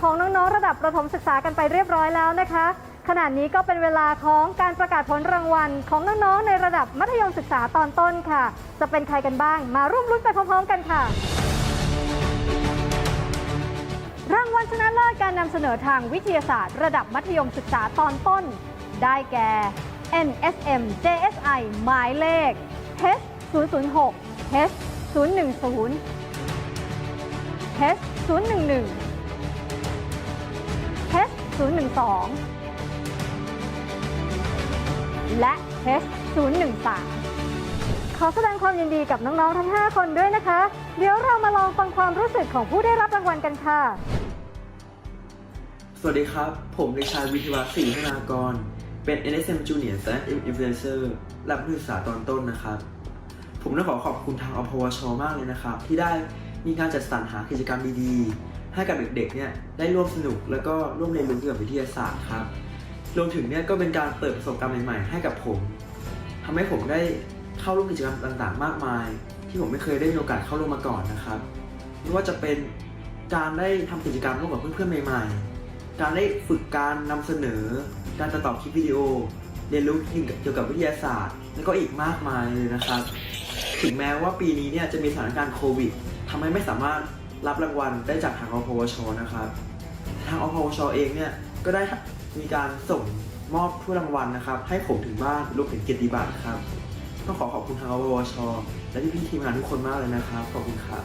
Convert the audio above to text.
ของน้องๆ ระดับประถมศึกษากันไปเรียบร้อยแล้วนะคะ ขณะนี้ก็เป็นเวลาของการประกาศผลรางวัลของน้องๆ ในระดับมัธยมศึกษาตอนต้นค่ะ จะเป็นใครกันบ้าง มาร่วมลุ้นไปพร้อมๆ กันค่ะ รางวัลชนะเลิศการนำเสนอทางวิทยาศาสตร์ ระดับมัธยมศึกษาตอนต้น ได้แก่ NSM JSI หมายเลข H 006 H 010 H 011 012 และ H 013 ขอแสดงความยินดีกับน้องๆ ทั้ง 5 คนด้วยนะคะ เดี๋ยวเรามาลองฟังความรู้สึกของผู้ได้รับรางวัลกันค่ะ สวัสดีครับ ผมเด็กชายวิทยาวัฒน์ศรีธนากร เป็น NSM Junior Stand Influencer รับนักศึกษาตอนต้นนะครับ ผมต้องขอขอบคุณทางอพวช มากเลยนะครับ ที่ได้ มีการจัดสรรหากิจกรรมดีๆ ให้กับเด็กๆเนี่ยได้ร่วมสนุกแล้วก็ร่วมเรียนรู้เกี่ยวกับวิทยาศาสตร์ครับ รวมถึงเนี่ยก็เป็นการเปิดประสบการณ์ใหม่ๆ ให้กับผมทำให้ผมได้เข้าร่วมกิจกรรมต่างๆ มากมาย ที่ผมไม่เคยได้มีโอกาสเข้าร่วมมาก่อนนะครับ ไม่ว่าจะเป็นการได้ทำกิจกรรมร่วมกับเพื่อนๆใหม่ๆ การได้ฝึกการนำเสนอ การตัดต่อคลิปวิดีโอ เรียนรู้เกี่ยวกับวิทยาศาสตร์ แล้วก็อีกมากมายเลยนะครับ ถึงแม้ว่าปีนี้เนี่ยจะมีสถานการณ์โควิดทำให้ไม่สามารถรับรางวัลได้จากทางอพวชนะครับ ทางอพวชเองเนี่ยก็ได้มีการส่งมอบถ้วยรางวัลนะครับ ให้ผมถึงบ้านรวมถึงเกียรติบัตรครับต้องขอขอบคุณทางอพวช และพี่ๆทีมงานทุกคนมากเลยนะครับ ขอบคุณครับ